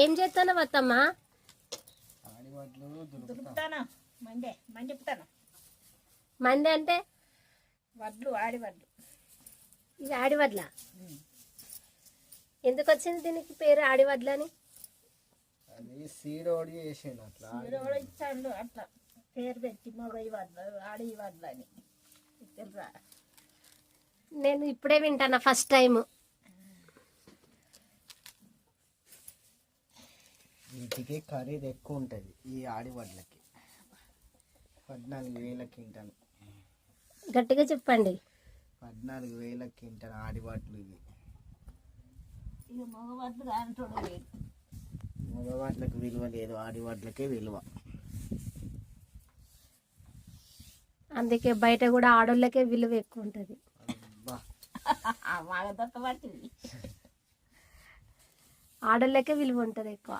ఏం చేస్తాను అత్తమ్మా? మండే మండిపుతాను మంది అంటే? వడ్లు ఆడి వడ్లు ఇది ఆడివడ్ల? ఎందుకు వచ్చింది దీనికి పేరు ఆడివడ్ల అని? అది సీడ్ ఓడి చేసిండు అట్లా. కూడా ఇచ్చాడు అట్లా. పేరు పెట్టి మగ వడ్లు ఆడి వడ్లు అని తెలుసా? నేను ఇప్పుడే వింటాను ఫస్ట్ టైం వీటికి ఖరీదు ఎక్కువ ఉంటుంది ఈ ఆడివడ్లకి పద్నాలుగు వేల క్వింటాలు. గట్టిగా చెప్పండి. పద్నాలుగు వేల క్వింటాల్ ఆడివాట్లు ఇవి. మగవాట్లకు విలువ లేదు ఆడివాట్లకే విలువ. అందుకే బయట కూడా ఆడోళ్ళకే విలువ ఎక్కువ ఉంటుంది. ఆడోళ్ళకే విలువ ఉంటుంది ఎక్కువ.